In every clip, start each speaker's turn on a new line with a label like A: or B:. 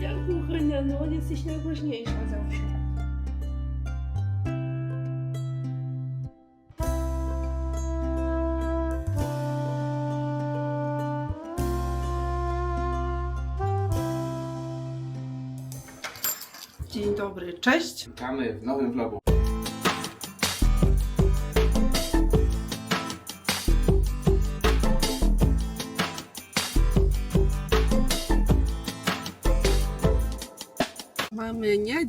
A: Jak kuchnia, no jesteś najważniejsza zawsze.
B: Dzień dobry, cześć.
C: Witamy w nowym vlogu.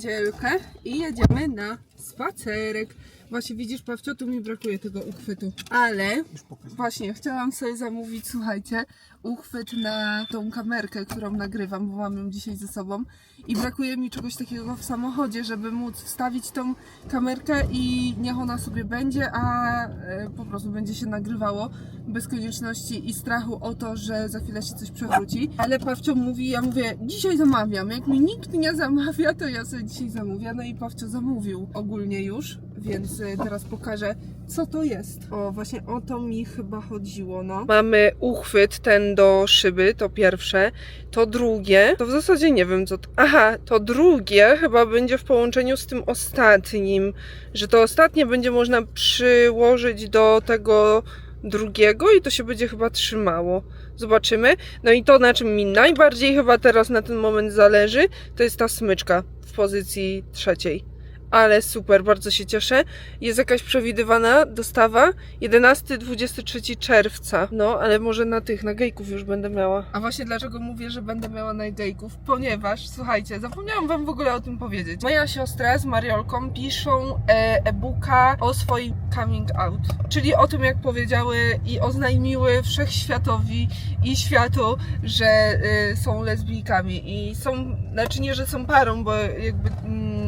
B: Niedzielkę i jedziemy na spacerek. Właśnie widzisz, Pawcio, tu mi brakuje tego uchwytu. Ale właśnie chciałam sobie zamówić, słuchajcie, uchwyt na tą kamerkę, którą nagrywam, bo mam ją dzisiaj ze sobą. I brakuje mi czegoś takiego w samochodzie, żeby móc wstawić tą kamerkę i niech ona sobie będzie, a e, po prostu będzie się nagrywało bez konieczności i strachu o to, że za chwilę się coś przewróci. Ale Pawcio mówi, ja mówię, dzisiaj zamawiam. Jak mi nikt nie zamawia, to ja sobie dzisiaj zamówię. No i Pawcio zamówił ogólnie już, więc e, teraz pokażę, co to jest. O, właśnie o to mi chyba chodziło, no. Mamy uchwyt ten do szyby, to pierwsze. To drugie, to w zasadzie nie wiem co to... Aha, to drugie chyba będzie w połączeniu z tym ostatnim, że to ostatnie będzie można przyłożyć do tego drugiego i to się będzie chyba trzymało. Zobaczymy. No i to, na czym mi najbardziej chyba teraz na ten moment zależy, to jest ta smyczka w pozycji trzeciej. Ale super, bardzo się cieszę. Jest jakaś przewidywana dostawa 11-23 czerwca. No, ale może na tych, na gejków już będę miała. A właśnie dlaczego mówię, że będę miała na gejków? Ponieważ, słuchajcie, zapomniałam wam w ogóle o tym powiedzieć. Moja siostra z Mariolką piszą e, e-booka o swoim coming out. Czyli o tym, jak powiedziały i oznajmiły wszechświatowi i światu, że e, są lesbijkami. I są, znaczy nie, że są parą, bo jakby... Mm,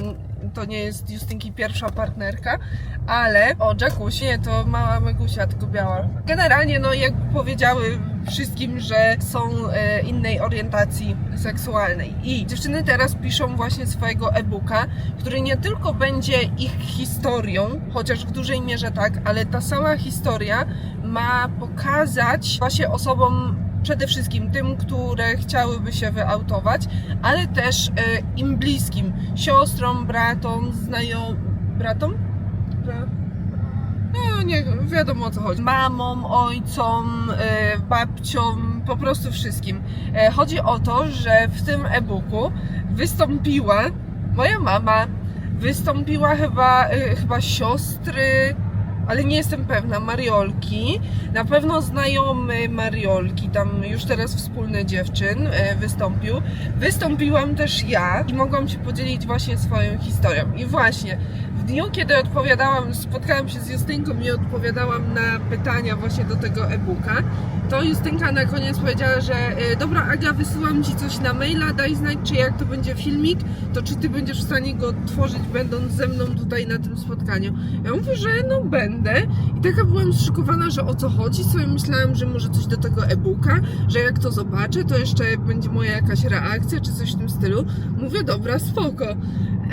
B: to nie jest Justynki pierwsza partnerka, ale o Jackuś, nie, to mała Megusia, tylko biała. Generalnie, no jak powiedziały wszystkim, że są e, innej orientacji seksualnej. I dziewczyny teraz piszą właśnie swojego e-booka, który nie tylko będzie ich historią, chociaż w dużej mierze tak, ale ta cała historia ma pokazać właśnie osobom przede wszystkim tym, które chciałyby się wyautować, ale też e, im bliskim, siostrom, bratom, znajomym, bratom? Bra... No nie wiadomo o co chodzi. Mamom, ojcom, e, babciom, po prostu wszystkim. E, Chodzi o to, że w tym e-booku wystąpiła moja mama, wystąpiła chyba, chyba siostry, ale nie jestem pewna, Mariolki. Na pewno znajomy Mariolki, tam już teraz wspólny dziewczyn e, wystąpił. Wystąpiłam też ja i mogłam się podzielić właśnie swoją historią. I właśnie dniu, kiedy odpowiadałam, spotkałam się z Justynką i odpowiadałam na pytania właśnie do tego e-booka, to Justynka na koniec powiedziała, że e, dobra Aga, wysyłam Ci coś na maila, daj znać, czy jak to będzie filmik, to czy Ty będziesz w stanie go tworzyć, będąc ze mną tutaj na tym spotkaniu. Ja mówię, że no będę i taka byłam zszykowana, że o co chodzi, sobie myślałam, że może coś do tego e-booka, że jak to zobaczę, to jeszcze będzie moja jakaś reakcja, czy coś w tym stylu. Mówię, dobra, spoko.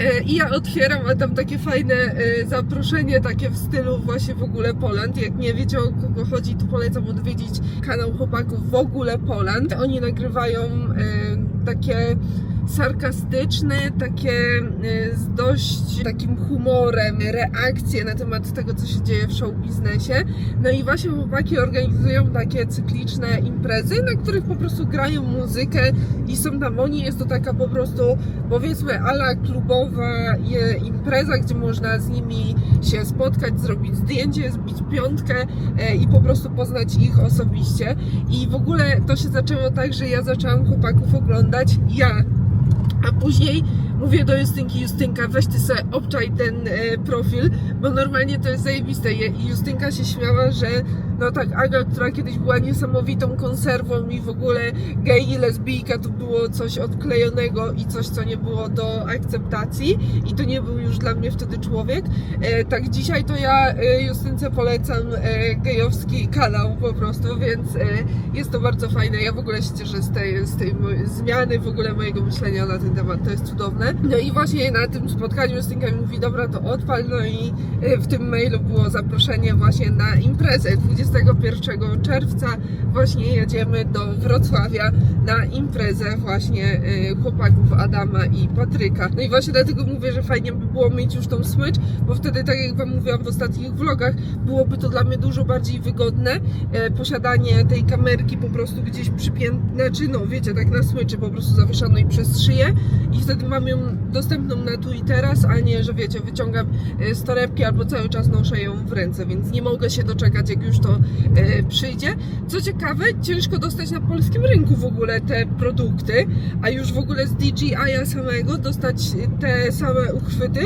B: E, I ja otwieram, a tam takie fajne e, zaproszenie, takie w stylu właśnie w ogóle Poland. Jak nie wiecie o kogo chodzi, to polecam odwiedzić kanał chłopaków w ogóle Poland. Oni nagrywają e, takie sarkastyczne, takie e, z dość takim humorem reakcje na temat tego, co się dzieje w show biznesie. No i właśnie chłopaki organizują takie cykliczne imprezy, na których po prostu grają muzykę i są tam oni. Jest to taka po prostu powiedzmy ala klubowa impreza, gdzie można z nimi się spotkać, zrobić zdjęcie, zbić piątkę e, i po prostu poznać ich osobiście. I w ogóle to się zaczęło tak, że ja zaczęłam chłopaków oglądać ja a później mówię do Justynki, Justynka, weź ty sobie obczaj ten e, profil, bo normalnie to jest zajebiste. Je- I Justynka się śmiała, że no tak, Aga, która kiedyś była niesamowitą konserwą i w ogóle gej i lesbijka to było coś odklejonego i coś, co nie było do akceptacji i to nie był już dla mnie wtedy człowiek. E, tak dzisiaj to ja e, Justynce polecam e, gejowski kanał po prostu, więc e, jest to bardzo fajne. Ja w ogóle się cieszę z tej, z tej zmiany w ogóle mojego myślenia na ten temat. To jest cudowne. No i właśnie na tym spotkaniu Justynka mi mówi, dobra, to odpal. No i e, w tym mailu było zaproszenie właśnie na imprezę 21 czerwca właśnie jedziemy do Wrocławia na imprezę właśnie y, chłopaków Adama i Patryka. No i właśnie dlatego mówię, że fajnie by było mieć już tą smycz, bo wtedy, tak jak Wam mówiłam w ostatnich vlogach, byłoby to dla mnie dużo bardziej wygodne. E, posiadanie tej kamerki po prostu gdzieś przypięte, znaczy no wiecie, tak na smyczy po prostu zawieszonej przez szyję i wtedy mam ją dostępną na tu i teraz, a nie, że wiecie, wyciągam e, z torebki albo cały czas noszę ją w ręce, więc nie mogę się doczekać, jak już to przyjdzie. Co ciekawe, ciężko dostać na polskim rynku w ogóle te produkty, a już w ogóle z DJI samego dostać te same uchwyty,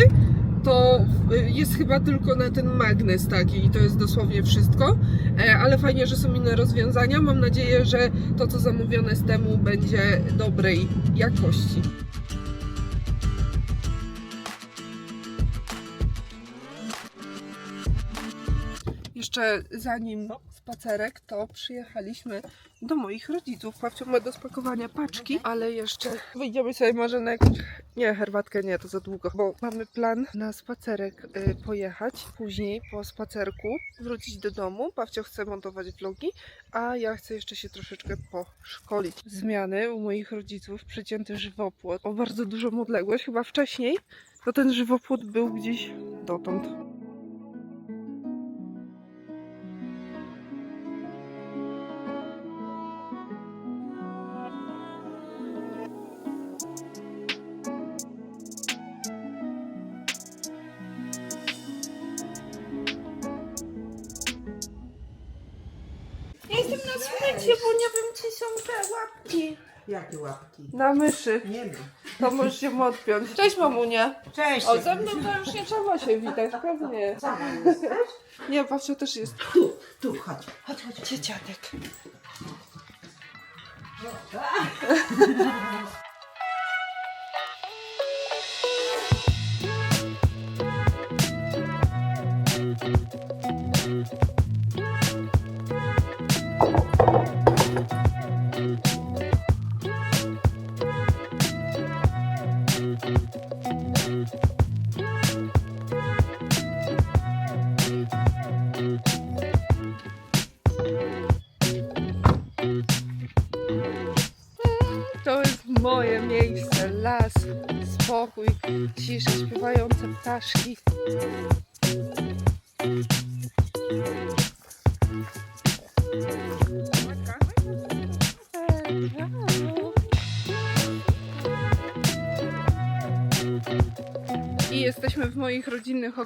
B: to y, jest chyba tylko na ten magnes taki i to jest dosłownie wszystko, E, ale fajnie, że są inne rozwiązania. Mam nadzieję, że to co zamówione z temu będzie dobrej jakości. Jeszcze zanim spacerek, to przyjechaliśmy do moich rodziców. Pawcio ma do spakowania paczki, ale jeszcze wyjdziemy sobie może na jakąś... Nie, herbatkę nie, to za długo, bo mamy plan na spacerek y, pojechać. Później po spacerku wrócić do domu. Pawcio chce montować vlogi, a ja chcę jeszcze się troszeczkę poszkolić. Zmiany u moich rodziców, przecięty żywopłot o bardzo dużą odległość. Chyba wcześniej to ten żywopłot był gdzieś dotąd.
A: Łapki?
B: Na myszy.
C: Nie ma.
B: To możesz się odpiąć. Cześć mamunia.
C: Cześć.
B: O, ze mną to już nie trzeba się witać, pewnie.
C: Sama jesteś?
B: Nie, Pawcio też jest.
C: Tu, tu, chodź. Chodź, chodź.
B: To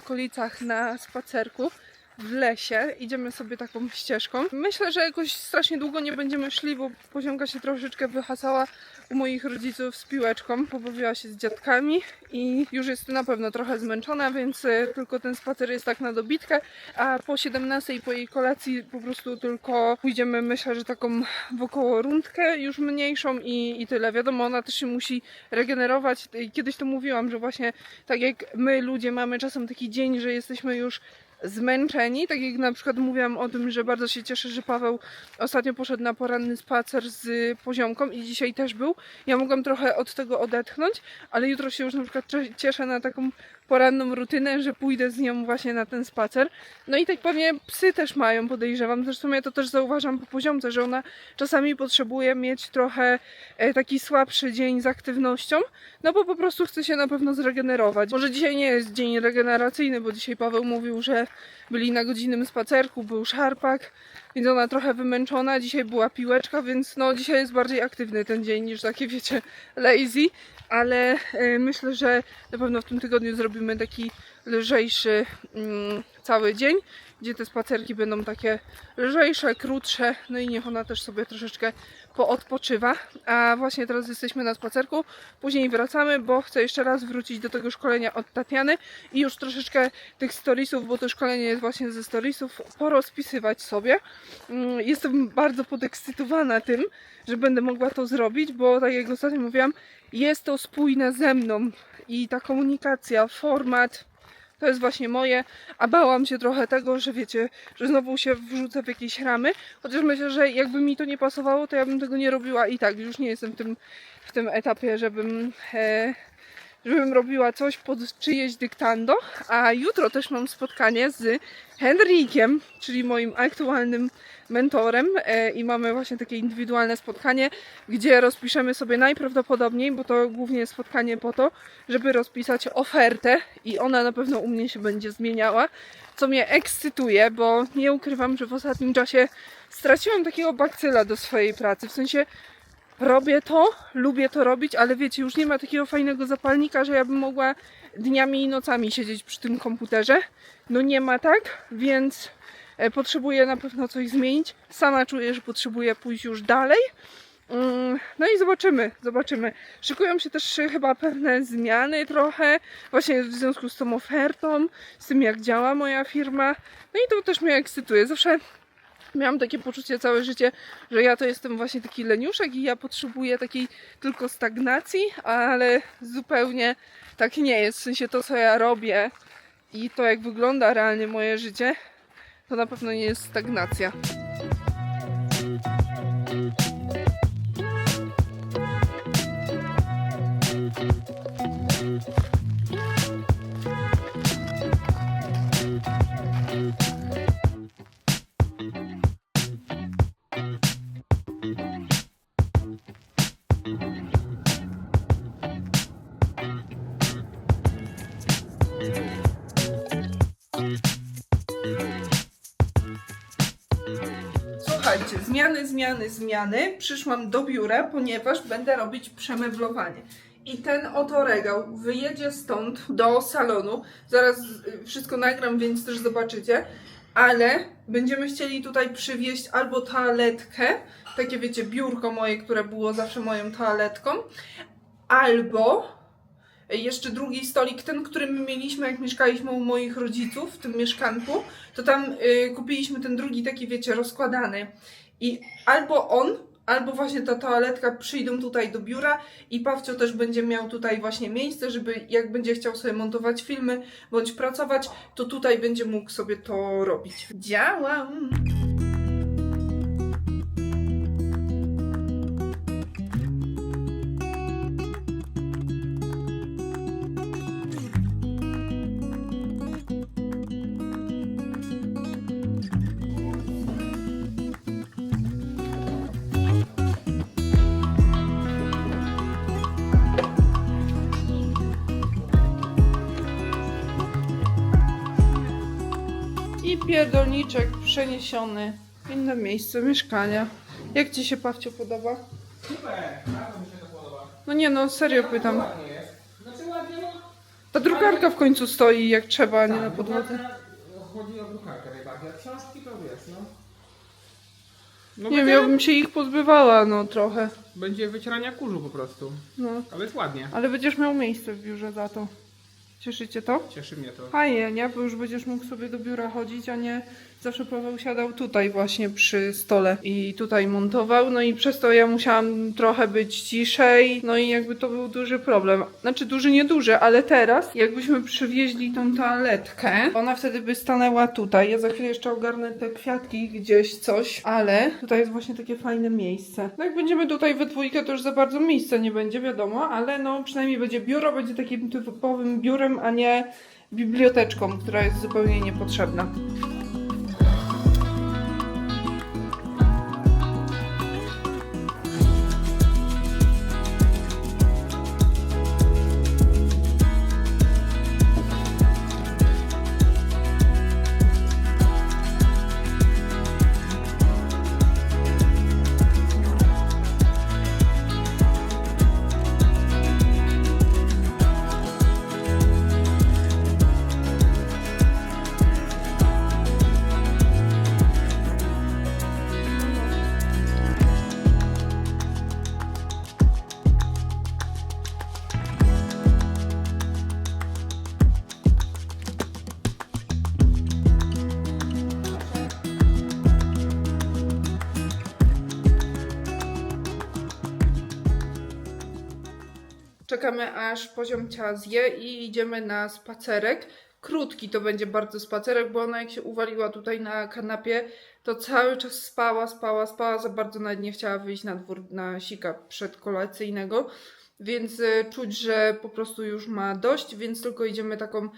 B: okolicach na spacerku w lesie. Idziemy sobie taką ścieżką. Myślę, że jakoś strasznie długo nie będziemy szli, bo poziomka się troszeczkę wyhasała u moich rodziców z piłeczką. Pobawiła się z dziadkami i już jest na pewno trochę zmęczona, więc e, tylko ten spacer jest tak na dobitkę. A po 17 i po jej kolacji po prostu tylko pójdziemy, myślę, że taką wokoło rundkę już mniejszą i, i tyle. Wiadomo, ona też się musi regenerować. Kiedyś to mówiłam, że właśnie tak jak my ludzie mamy czasem taki dzień, że jesteśmy już zmęczeni, tak jak na przykład mówiłam o tym, że bardzo się cieszę, że Paweł ostatnio poszedł na poranny spacer z poziomką i dzisiaj też był. Ja mogłam trochę od tego odetchnąć, ale jutro się już na przykład cieszę na taką poranną rutynę, że pójdę z nią właśnie na ten spacer. No i tak pewnie psy też mają, podejrzewam. Zresztą ja to też zauważam po poziomce, że ona czasami potrzebuje mieć trochę e, taki słabszy dzień z aktywnością, no bo po prostu chce się na pewno zregenerować. Może dzisiaj nie jest dzień regeneracyjny, bo dzisiaj Paweł mówił, że byli na godzinnym spacerku, był szarpak, więc ona trochę wymęczona. Dzisiaj była piłeczka, więc no dzisiaj jest bardziej aktywny ten dzień niż takie wiecie lazy, ale e, myślę, że na pewno w tym tygodniu zrobimy taki lżejszy mm, cały dzień, gdzie te spacerki będą takie lżejsze, krótsze, no i niech ona też sobie troszeczkę poodpoczywa. A właśnie teraz jesteśmy na spacerku, później wracamy, bo chcę jeszcze raz wrócić do tego szkolenia od Tatiany i już troszeczkę tych storiesów, bo to szkolenie jest właśnie ze storiesów, porozpisywać sobie. Mm, Jestem bardzo podekscytowana tym, że będę mogła to zrobić, bo tak jak ostatnio mówiłam, jest to spójne ze mną i ta komunikacja, format, to jest właśnie moje, a bałam się trochę tego, że wiecie, że znowu się wrzucę w jakieś ramy, chociaż myślę, że jakby mi to nie pasowało, to ja bym tego nie robiła i tak, już nie jestem w tym, w tym etapie, żebym, e, żebym robiła coś pod czyjeś dyktando, a jutro też mam spotkanie z Henrykiem, czyli moim aktualnym mentorem e, i mamy właśnie takie indywidualne spotkanie, gdzie rozpiszemy sobie najprawdopodobniej, bo to głównie spotkanie po to, żeby rozpisać ofertę i ona na pewno u mnie się będzie zmieniała, co mnie ekscytuje, bo nie ukrywam, że w ostatnim czasie straciłam takiego bakcyla do swojej pracy, w sensie robię to, lubię to robić, ale wiecie, już nie ma takiego fajnego zapalnika, że ja bym mogła dniami i nocami siedzieć przy tym komputerze. No nie ma tak, więc e, potrzebuję na pewno coś zmienić. Sama czuję, że potrzebuję pójść już dalej. Mm, No i zobaczymy, zobaczymy. Szykują się też chyba pewne zmiany trochę, właśnie w związku z tą ofertą, z tym jak działa moja firma. No i to też mnie ekscytuje. Zawsze miałam takie poczucie całe życie, że ja to jestem właśnie taki leniuszek i ja potrzebuję takiej tylko stagnacji, ale zupełnie tak nie jest. W sensie to, co ja robię i to, jak wygląda realnie moje życie, to na pewno nie jest stagnacja. Zmiany, zmiany. Przyszłam do biura, ponieważ będę robić przemeblowanie. I ten oto regał wyjedzie stąd do salonu. Zaraz wszystko nagram, więc też zobaczycie. Ale będziemy chcieli tutaj przywieźć albo toaletkę, takie wiecie, biurko moje, które było zawsze moją toaletką, albo jeszcze drugi stolik, ten, który my mieliśmy, jak mieszkaliśmy u moich rodziców w tym mieszkanku, to tam y, kupiliśmy ten drugi taki, wiecie, rozkładany. I albo on, albo właśnie ta toaletka przyjdą tutaj do biura i Pawcio też będzie miał tutaj właśnie miejsce, żeby jak będzie chciał sobie montować filmy bądź pracować, to tutaj będzie mógł sobie to robić. Działam! Pierdolniczek przeniesiony w inne miejsce mieszkania. Jak Ci się Pawcio podoba?
D: Super, bardzo mi się to podoba.
B: No nie no, serio pytam.
D: Ładnie jest. Znaczy ładnie, no.
B: Ta drukarka w końcu stoi jak trzeba, a nie na podłodze.
D: Chodzi o drukarkę najbardziej, a książki to wiesz, no. No
B: Nie wiem, ja bym się ich pozbywała, no trochę.
D: będzie wycierania kurzu po prostu,
B: No.
D: ale jest ładnie.
B: Ale będziesz miał miejsce w biurze za to. Cieszycie to?
D: Cieszy mnie to.
B: Fajnie, nie? Bo już będziesz mógł sobie do biura chodzić, a nie zawsze Paweł siadał tutaj właśnie przy stole i tutaj montował. No i przez to ja musiałam trochę być ciszej. No i jakby to był duży problem. Znaczy duży, nie duży, ale teraz jakbyśmy przywieźli tą toaletkę, ona wtedy by stanęła tutaj. Ja za chwilę jeszcze ogarnę te kwiatki gdzieś, coś, ale tutaj jest właśnie takie fajne miejsce. No jak będziemy tutaj we dwójkę, to już za bardzo miejsca nie będzie, wiadomo, ale no przynajmniej będzie biuro, będzie takim typowym biurem, a nie biblioteczką, która jest zupełnie niepotrzebna. Czekamy aż poziom ciała zje i idziemy na spacerek. Krótki to będzie bardzo spacerek, bo ona jak się uwaliła tutaj na kanapie, to cały czas spała, spała, spała, za bardzo nawet nie chciała wyjść na dwór na sika przedkolacyjnego. więc e, czuć, że po prostu już ma dość, więc tylko idziemy taką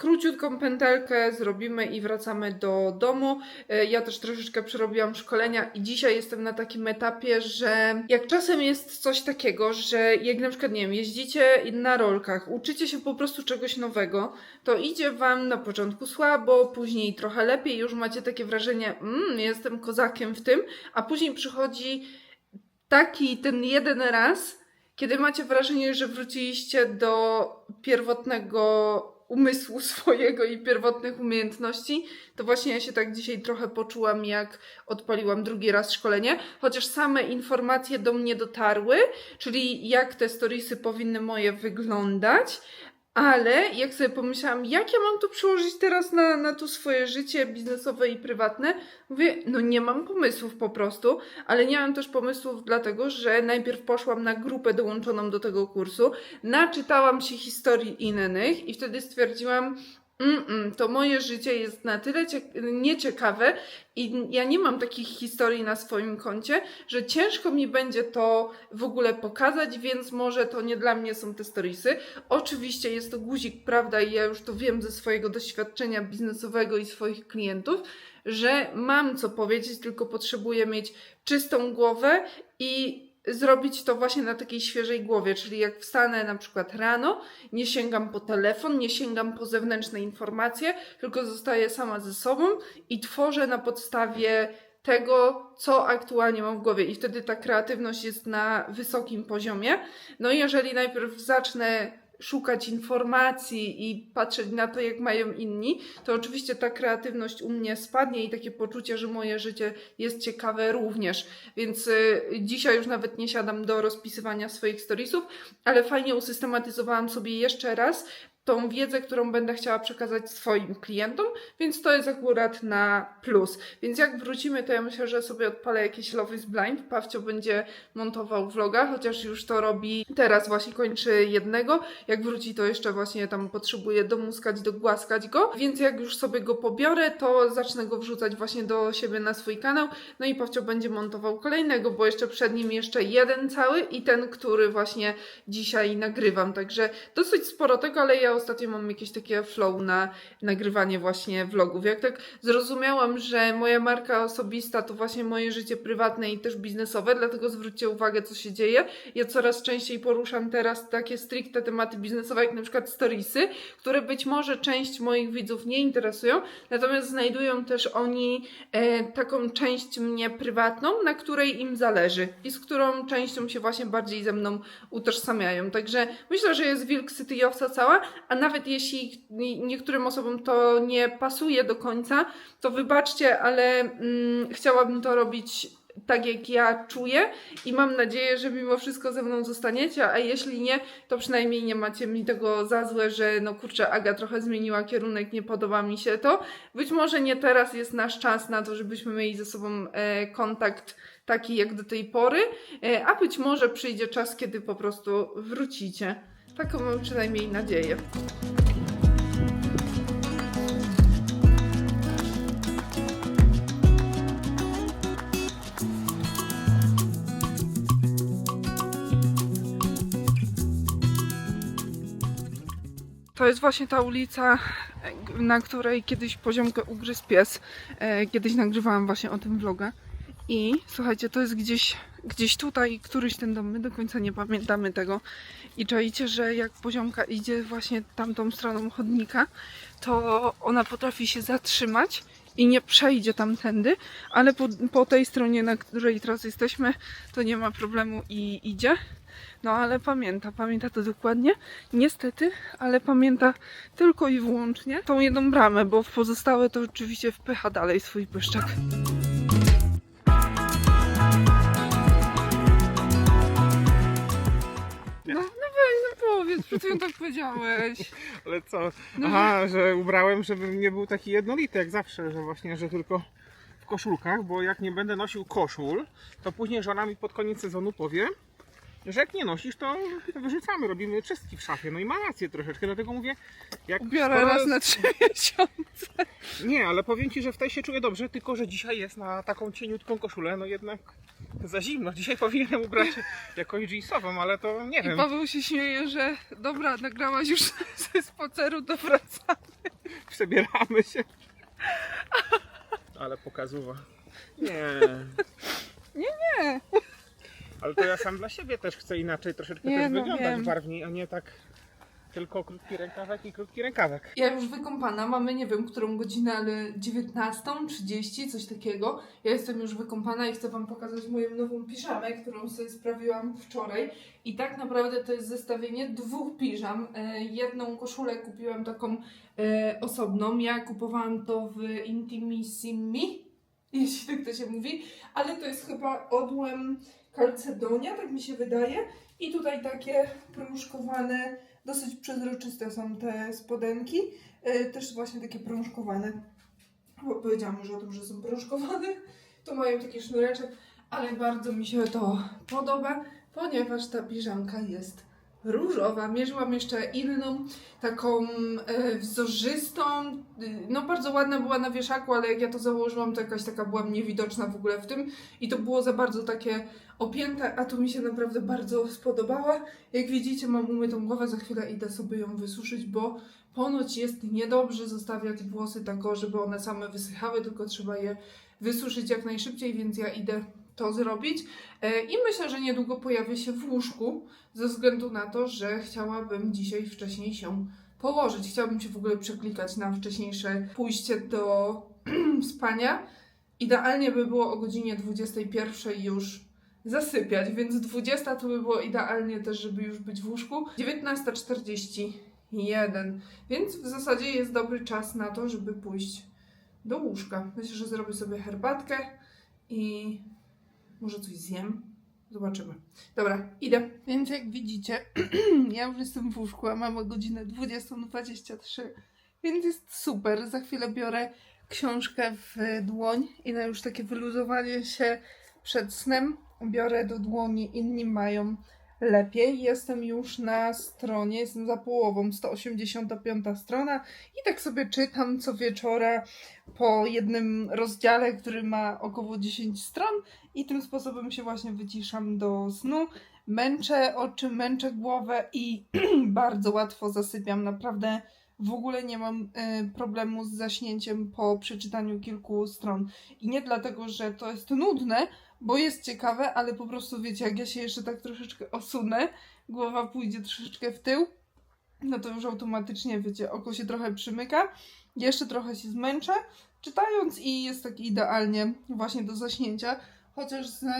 B: króciutką pętelkę, zrobimy i wracamy do domu. E, Ja też troszeczkę przerobiłam szkolenia i dzisiaj jestem na takim etapie, że jak czasem jest coś takiego, że jak na przykład, nie wiem, jeździcie na rolkach, uczycie się po prostu czegoś nowego, to idzie wam na początku słabo, później trochę lepiej, już macie takie wrażenie, mmm, jestem kozakiem w tym, a później przychodzi taki ten jeden raz, kiedy macie wrażenie, że wróciliście do pierwotnego umysłu swojego i pierwotnych umiejętności, to właśnie ja się tak dzisiaj trochę poczułam, jak odpaliłam drugi raz szkolenie, chociaż same informacje do mnie dotarły, czyli jak te storiesy powinny moje wyglądać, ale jak sobie pomyślałam, jak ja mam to przełożyć teraz na, na to swoje życie biznesowe i prywatne, mówię, no nie mam pomysłów po prostu, ale nie mam też pomysłów dlatego, że najpierw poszłam na grupę dołączoną do tego kursu, naczytałam się historii innych i wtedy stwierdziłam, Mm-mm, to moje życie jest na tyle cie- nieciekawe i ja nie mam takich historii na swoim koncie, że ciężko mi będzie to w ogóle pokazać, więc może to nie dla mnie są te storiesy. Oczywiście jest to guzik, prawda, i ja już to wiem ze swojego doświadczenia biznesowego i swoich klientów, że mam co powiedzieć, tylko potrzebuję mieć czystą głowę i zrobić to właśnie na takiej świeżej głowie, czyli jak wstanę na przykład rano, nie sięgam po telefon, nie sięgam po zewnętrzne informacje, tylko zostaję sama ze sobą i tworzę na podstawie tego, co aktualnie mam w głowie i wtedy ta kreatywność jest na wysokim poziomie. No i jeżeli najpierw zacznę szukać informacji i patrzeć na to, jak mają inni, to oczywiście ta kreatywność u mnie spadnie i takie poczucie, że moje życie jest ciekawe również. Więc y, dzisiaj już nawet nie siadam do rozpisywania swoich storiesów, ale fajnie usystematyzowałam sobie jeszcze raz tą wiedzę, którą będę chciała przekazać swoim klientom, więc to jest akurat na plus. Więc jak wrócimy, to ja myślę, że sobie odpalę jakieś Love is Blind. Pawcio będzie montował vloga, chociaż już to robi teraz, właśnie kończy jednego. Jak wróci, to jeszcze właśnie tam potrzebuję domuskać, dogłaskać go. Więc jak już sobie go pobiorę, to zacznę go wrzucać właśnie do siebie na swój kanał. No i Pawcio będzie montował kolejnego, bo jeszcze przed nim jeszcze jeden cały i ten, który właśnie dzisiaj nagrywam. Także dosyć sporo tego, ale ja ostatnio mam jakieś takie flow na nagrywanie właśnie vlogów. Jak tak zrozumiałam, że moja marka osobista to właśnie moje życie prywatne i też biznesowe, dlatego zwróćcie uwagę, co się dzieje. Ja coraz częściej poruszam teraz takie stricte tematy biznesowe, jak na przykład storiesy, które być może część moich widzów nie interesują, natomiast znajdują też oni e, taką część mnie prywatną, na której im zależy i z którą częścią się właśnie bardziej ze mną utożsamiają. Także myślę, że jest wilk sytyjowca cała, a nawet jeśli niektórym osobom to nie pasuje do końca, to wybaczcie, ale mm, chciałabym to robić tak jak ja czuję i mam nadzieję, że mimo wszystko ze mną zostaniecie, a jeśli nie, to przynajmniej nie macie mi tego za złe, że no kurczę, Aga trochę zmieniła kierunek, nie podoba mi się to. Być może nie teraz jest nasz czas na to, żebyśmy mieli ze sobą e, kontakt taki jak do tej pory, e, a być może przyjdzie czas, kiedy po prostu wrócicie. Taką mam przynajmniej nadzieję. To jest właśnie ta ulica, na której kiedyś poziomkę ugryzł pies. E, Kiedyś nagrywałam właśnie o tym vloga. I słuchajcie, to jest gdzieś, gdzieś tutaj, któryś ten dom, my do końca nie pamiętamy tego. I czajcie, że jak poziomka idzie właśnie tamtą stroną chodnika, to ona potrafi się zatrzymać i nie przejdzie tamtędy, ale po, po tej stronie, na której teraz jesteśmy, to nie ma problemu i idzie. No ale pamięta, pamięta to dokładnie. Niestety, ale pamięta tylko i wyłącznie tą jedną bramę, bo w pozostałe to oczywiście wpycha dalej swój pyszczek. No powiedz, przed chwilą tak powiedziałeś.
D: Ale co?
B: No
D: Aha, że ubrałem, żebym nie był taki jednolity jak zawsze, że właśnie, że tylko w koszulkach, bo jak nie będę nosił koszul, to później żona mi pod koniec sezonu powie, że jak nie nosisz, to wyrzucamy, robimy czystki w szafie. No i ma rację troszeczkę, dlatego mówię, jak
B: Biorę
D: skoro-
B: raz na trzy miesiące.
D: Nie, ale powiem Ci, że w tej się czuję dobrze, tylko że dzisiaj jest na taką cieniutką koszulę, no jednak za zimno. Dzisiaj powinienem ubrać jakąś jeansową, ale to nie
B: I
D: wiem.
B: Paweł się śmieje, że dobra, nagrałaś już ze spaceru, to wracam.
D: Przebieramy się. Ale pokazuwa. Nie.
B: Nie,
D: Ale to ja sam dla siebie też chcę inaczej troszeczkę
B: Nie,
D: też
B: no
D: wyglądać
B: wiem.
D: barwniej, a nie tak tylko krótki rękawek i krótki rękawek.
B: Ja już wykąpana, mamy nie wiem którą godzinę, ale 19.30, coś takiego. Ja jestem już wykąpana i chcę Wam pokazać moją nową piżamę, którą sobie sprawiłam wczoraj. I tak naprawdę to jest zestawienie dwóch piżam. E, Jedną koszulę kupiłam taką e, osobną. Ja kupowałam to w Intimissimi, jeśli tak to się mówi, ale to jest chyba odłem Calcedonia, tak mi się wydaje. I tutaj takie prążkowane Dosyć przezroczyste są te spodenki. E, Też właśnie takie prążkowane. Bo powiedziałam już o tym, że są prążkowane. To mają taki sznureczek, ale bardzo mi się to podoba, ponieważ ta piżamka jest różowa. Mierzyłam jeszcze inną, taką e, wzorzystą. Y, No bardzo ładna była na wieszaku, ale jak ja to założyłam, to jakaś taka byłam niewidoczna w ogóle w tym. I to było za bardzo takie opięte, a tu mi się naprawdę bardzo spodobała. Jak widzicie, mam umytą głowę, za chwilę idę sobie ją wysuszyć, bo ponoć jest niedobrze zostawiać włosy tak, żeby one same wysychały, tylko trzeba je wysuszyć jak najszybciej, więc ja idę to zrobić. E, I myślę, że niedługo pojawię się w łóżku, ze względu na to, że chciałabym dzisiaj wcześniej się położyć. Chciałabym się w ogóle przeklikać na wcześniejsze pójście do spania. Idealnie by było o godzinie 21 już zasypiać, więc 20 to by było idealnie też, żeby już być w łóżku. 19.41, więc w zasadzie jest dobry czas na to, żeby pójść do łóżka. Myślę, że zrobię sobie herbatkę i może coś zjem. Zobaczymy. Dobra, idę. Więc jak widzicie, ja już jestem w łóżku, a mamy godzinę 20.23, więc jest super. Za chwilę biorę książkę w dłoń i na już takie wyluzowanie się przed snem biorę do dłoni, inni mają lepiej. Jestem już na stronie, jestem za połową, 185 strona i tak sobie czytam co wieczora po jednym rozdziale, który ma około 10 stron i tym sposobem się właśnie wyciszam do snu. Męczę oczy, męczę głowę i bardzo łatwo zasypiam. Naprawdę w ogóle nie mam y, problemu z zaśnięciem po przeczytaniu kilku stron. I nie dlatego, że to jest nudne, bo jest ciekawe, ale po prostu wiecie, jak ja się jeszcze tak troszeczkę osunę, głowa pójdzie troszeczkę w tył, no to już automatycznie, wiecie, oko się trochę przymyka, jeszcze trochę się zmęczę, czytając i jest tak idealnie właśnie do zaśnięcia, chociaż za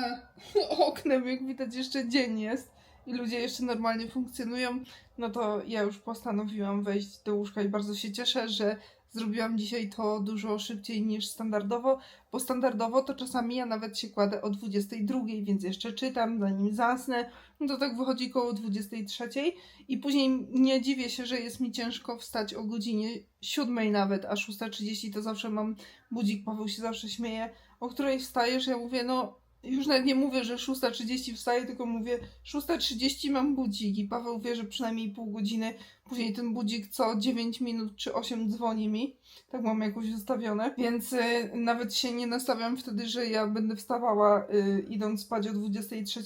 B: oknem, jak widać, jeszcze dzień jest i ludzie jeszcze normalnie funkcjonują, no to ja już postanowiłam wejść do łóżka i bardzo się cieszę, że zrobiłam dzisiaj to dużo szybciej niż standardowo, bo standardowo to czasami ja nawet się kładę o 22, więc jeszcze czytam, zanim zasnę, no to tak wychodzi koło 23 i później nie dziwię się, że jest mi ciężko wstać o godzinie 7 nawet, a 6.30 to zawsze mam budzik, Paweł się zawsze śmieje, o której wstajesz, ja mówię, no już nawet nie mówię, że 6.30 wstaję, tylko mówię 6.30 mam budzik i Paweł wie, że przynajmniej pół godziny później ten budzik co 9 minut czy 8 dzwoni mi. Tak mam jakoś ustawione, więc y, nawet się nie nastawiam wtedy, że ja będę wstawała y, idąc spać o 23,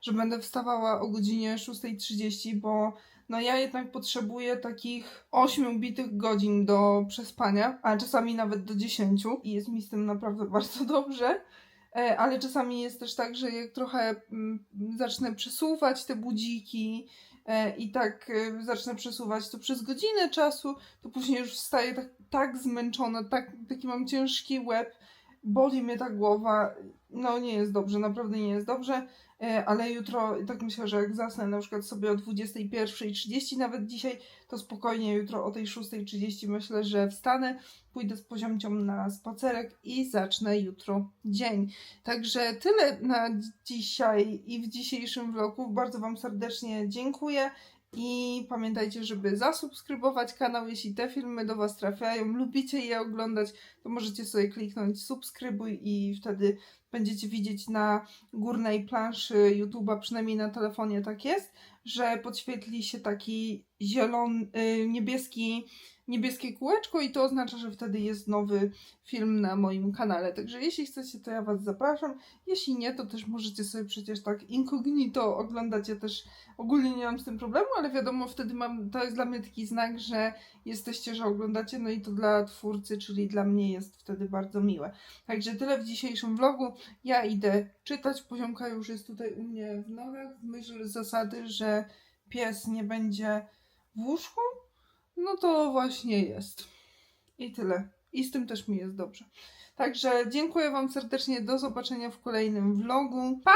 B: że będę wstawała o godzinie 6.30, bo no ja jednak potrzebuję takich 8 bitych godzin do przespania, a czasami nawet do 10 i jest mi z tym naprawdę bardzo dobrze. E, ale czasami jest też tak, że jak trochę mm, zacznę przesuwać te budziki e, i tak e, zacznę przesuwać to przez godzinę czasu, to później już wstaję tak, tak zmęczona, tak, taki mam ciężki łeb, boli mnie ta głowa, no nie jest dobrze, naprawdę nie jest dobrze, ale jutro, tak myślę, że jak zasnę na przykład sobie o 21.30 nawet dzisiaj, to spokojnie jutro o tej 6.30 myślę, że wstanę, pójdę z poziomcią na spacerek i zacznę jutro dzień. Także tyle na dzisiaj i w dzisiejszym vlogu. Bardzo Wam serdecznie dziękuję. I pamiętajcie, żeby zasubskrybować kanał, jeśli te filmy do Was trafiają, lubicie je oglądać, to możecie sobie kliknąć subskrybuj i wtedy będziecie widzieć na górnej planszy YouTube'a, przynajmniej na telefonie tak jest, że podświetli się taki zielony, y, niebieski, niebieskie kółeczko i to oznacza, że wtedy jest nowy film na moim kanale. Także jeśli chcecie, to ja Was zapraszam. Jeśli nie, to też możecie sobie przecież tak incognito oglądać. Ja też ogólnie nie mam z tym problemu, ale wiadomo, wtedy mam, to jest dla mnie taki znak, że jesteście, że oglądacie, no i to dla twórcy, czyli dla mnie jest wtedy bardzo miłe. Także tyle w dzisiejszym vlogu. Ja idę czytać. Poziomka już jest tutaj u mnie w nogach, w myśl zasady, że pies nie będzie w łóżku. No to właśnie jest. I tyle. I z tym też mi jest dobrze. Także dziękuję Wam serdecznie. Do zobaczenia w kolejnym vlogu. Pa!